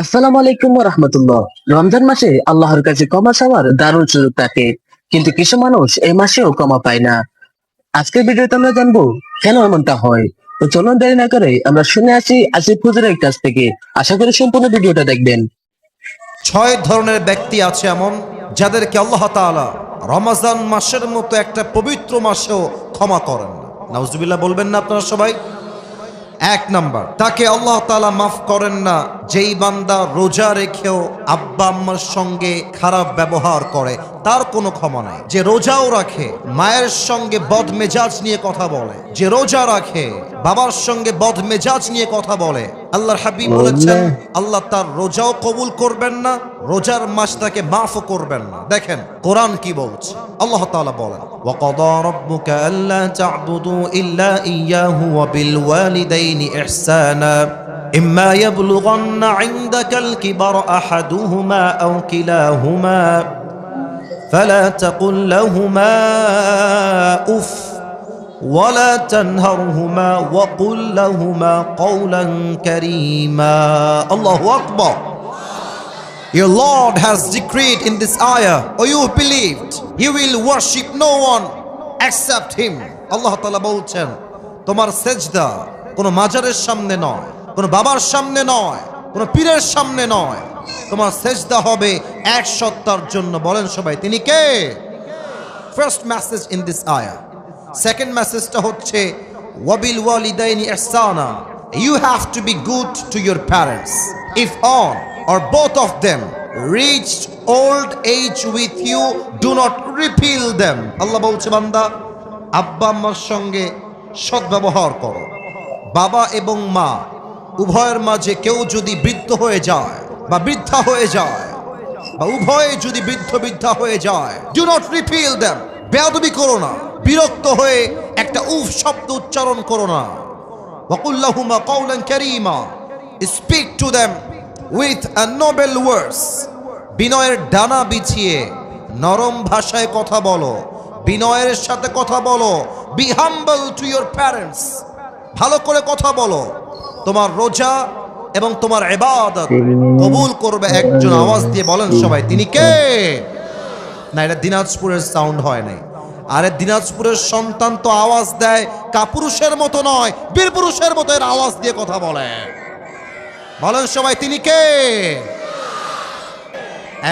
আসসালামু আলাইকুম রহমতুল্লাহ রমজান মাসে আল্লাহর কাছে ক্ষমা চাওয়ার দারুণ সুযোগ থাকে, কিন্তু কিছু মানুষ এই মাসেও ক্ষমা পায় না। আজকের ভিডিওতে আমরা জানব, কেন এমনটা হয়? তো চলুন দেরি না করে আমরা শুনে আসি আসিফ হুজুরের কাছ থেকে। আশা করি সম্পূর্ণ ভিডিওটা দেখবেন। ছয় ধরনের ব্যক্তি আছে এমন, যাদেরকে আল্লাহ তাআলা রমাজান মাসের মতো একটা পবিত্র মাসেও ক্ষমা করেন নাউজুবিল্লাহ বলবেন না আপনারা সবাই? এক নাম্বার। তাকে আল্লাহ তালা মাফ করেন না যেই বান্দা রোজা রেখেও আব্বা আম্মার সঙ্গে খারাপ ব্যবহার করে তার কোনো ক্ষমা নাই। যে রোজাও রাখে মায়ের সঙ্গে বদ মেজাজ নিয়ে কথা বলে। যে রোজা রাখে বাবার সঙ্গে বদ মেজাজ নিয়ে কথা বলে। আল্লাহর হাবিব বলেছেন আল্লাহ তার রোজাও কবুল করবেন না রোজার মাস তাকে মাফও করবেন না দেখেন কোরআন কি বলছে আল্লাহ তাআলা বলেন ওয়াকাদা রাব্বুকা আল্লা তা'বুদু ইল্লা ইয়াহু ওয়া বিল ওয়ালিদাইনি ইহসানা إما يبلغن عندك الكبر أحدهما أو كلاهما فلا تقل لهما أف ولا تنهرهما وقل لهما قولا كريما الله أكبر Your Lord has decreed in this ayah, or you believed, He will worship no one except Him. আল্লাহ তালা বলছেন তোমার সেজদা কোনো মাজারের সামনে নয় কোনো বাবার সামনে নয় কোনো পীরের সামনে নয়। তোমার সেজদা হবে এক সত্তার জন্য। বলেন সবাই তিনি কে? ফার্স্ট মেসেজ ইন দিস আয়া সেকেন্ড মেসেজটা হচ্ছে ওয়াবিল ওয়ালিদাইনি ইহসানা you have to be good to your parents if one or both of them, reached old age with you, do not repeal them. Allah বলছে, বান্দা, আব্বা আম্মার সঙ্গে সদ্ব্যবহার করো। বাবা এবং মা, উভয়ের মাঝে কেউ যদি বৃদ্ধ হয়ে যায় বা বৃদ্ধা হয়ে যায় বা উভয়ে যদি বৃদ্ধ বৃদ্ধা হয়ে যায় ডু নট রিপিল দেম বেয়াদবি করো না। বিরক্ত হয়ে একটা উফ শব্দ উচ্চারণ করো না। ওয়াকুল্লাহুমা কওলান কারীমা। Speak to them with noble words বিনয়ের ডানা বিছিয়ে নরম ভাষায় কথা বলো। বিনয়ের সাথে কথা বলো। Be humble to your parents ভালো করে কথা বলো। তোমার রোজা এবং তোমার এবাদত কবুল করবে একজন। আওয়াজ দিয়ে বলেন সবাই, তিনি কে? না, এটা দিনাজপুরের সাউন্ড হয় নাই। আরে দিনাজপুরের সন্তান তো আওয়াজ দেয় কাপুরুষের মতো নয়, বীরপুরুষের মতো এর আওয়াজ দিয়ে কথা বলে। বলেন সবাই, তিনি কে?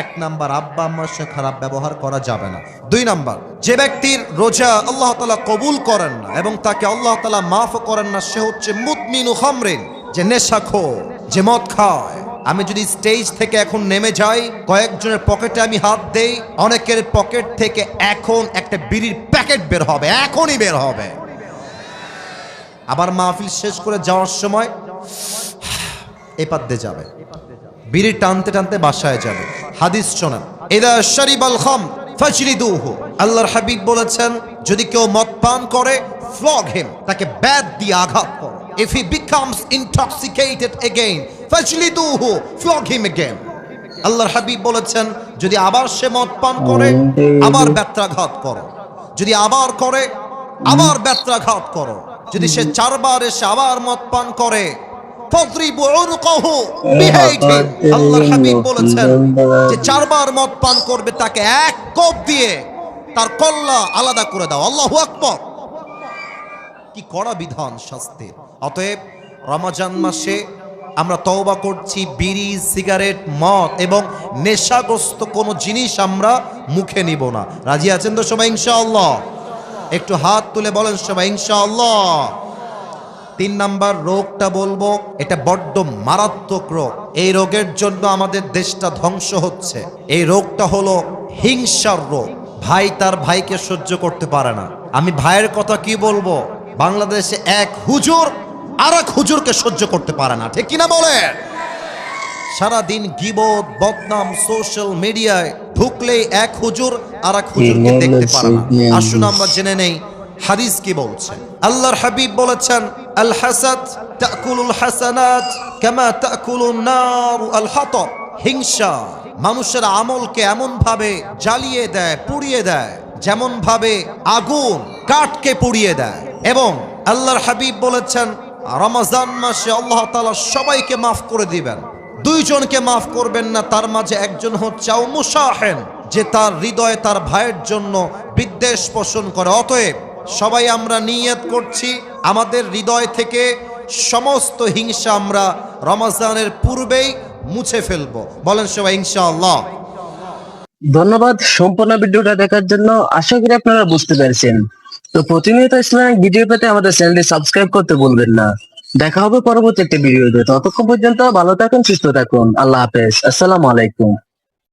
এক নাম্বার আব্বা আম্মার সাথে খারাপ ব্যবহার করা যাবে না। দুই নাম্বার, যে ব্যক্তির রোজা আল্লাহ তালা কবুল করেন না এবং তাকে আল্লাহ তালা মাফ করেন না, সে হচ্ছে মুতমিনু খামরিন, যে নেশা খো যে মদ খায়। আমি যদি স্টেজ থেকে এখন নেমে যাই, কয়েকজনের পকেটে আমি হাত দেই, অনেকের পকেট থেকে এখন একটা বিড়ির প্যাকেট বের হবে, এখনই বের হবে। আবার মাহফিল শেষ করে যাওয়ার সময় এপার দিয়ে যাবে। বিড়ি টানতে টানতে বাসায় যাবে। হাদিস শোনেন এদা শরিবাল খাম ফাজলিদুহু। আল্লাহর হাবিব বলেছেন, যদি কেউ মদ পান করে, ফ্লগ হিম, তাকে ব্যাদ দিয়ে আঘাত করো। ফ্লগ হিম আল্লাহর হাবিব বলেছেন, যদি আবার সে মদ পান করে, আবার ব্যত্রাঘাত করো। যদি আবার করে, আবার ব্যত্রাঘাত করো। যদি সে চারবার এসে আবার মদ পান করে ফদ্রিবু উনকাহু বিহাইটিন আল্লাহর হাবিব বলেছেন যে চারবার মদ পান করবে তাকে এক কোপ দিয়ে তার কল্লা আলাদা করে দাও। আল্লাহু আকবার। কি কড়া বিধান শাস্তির অতএব রমাজান মাসে আমরা তওবা করছি বিড়ি সিগারেট মদ এবং নেশাগ্রস্ত কোনো জিনিস আমরা মুখে নিব না। রাজি আছেন তো সবাই ইনশাআল্লাহ? একটু হাত তুলে বলেন সবাই ইনশাআল্লাহ। তিন নাম্বার রোগটা বলব এটা বড্ড মারাত্মক রোগ। এই রোগের জন্য আমাদের দেশটা ধ্বংস হচ্ছে। এই রোগটা হলো হিংসার রোগ। ভাই তার ভাইকে সহ্য করতে পারে না। আমি ভাইয়ের কথা কি বলব? বাংলাদেশে এক হুজুর আর এক হুজুরকে সহ্য করতে পারে না। ঠিক কিনা বলে সারাদিন গিবত বদনাম সোশ্যাল মিডিয়ায় ঢুকলেই এক হুজুর আর এক হুজুরকে দেখতে পারে না। আসুন আমরা জেনে নেই হাদিস কি বলছে? আল্লাহর হাবিব বলেছেন আল হাসাদ তাকুলুল হাসানাত কামা তাকুলুন নার আল হাতব হিংসা মানুষের আমলকে এমন ভাবে জ্বালিয়ে দেয়, পুড়িয়ে দেয় যেমন ভাবে আগুন কাঠকে পুড়িয়ে দেয়। এবং আল্লাহর হাবিব বলেছেন, রমাজান মাসে আল্লাহ তাআলা সবাইকে মাফ করে দিবেন। দুইজনকে মাফ করবেন না, তার মাঝে একজন হচ্ছে মুসাহেন, যে তার হৃদয়ে তার ভাইয়ের জন্য বিদ্বেষ পোষণ করে। অতএব সবাই আমরা নিয়ত করছি। আমাদের হৃদয় থেকে সমস্ত হিংসা আমরা রমাজানের পূর্বেই মুছে ফেলব। বলেন সবাই, ইনশাআল্লাহ। ধন্যবাদ সম্পূর্ণ ভিডিওটা দেখার জন্য। আশা করি আপনারা বুঝতে পেরেছেন। তো প্রতিনিয়ত ইসলামিক ভিডিও পেতে আমাদের চ্যানেলটি সাবস্ক্রাইব করতে ভুলবেন না। দেখা হবে পরবর্তী একটা ভিডিওতে। ততক্ষণ পর্যন্ত ভালো থাকুন, সুস্থ থাকুন। আল্লাহ হাফেজ। আসসালামু আলাইকুম।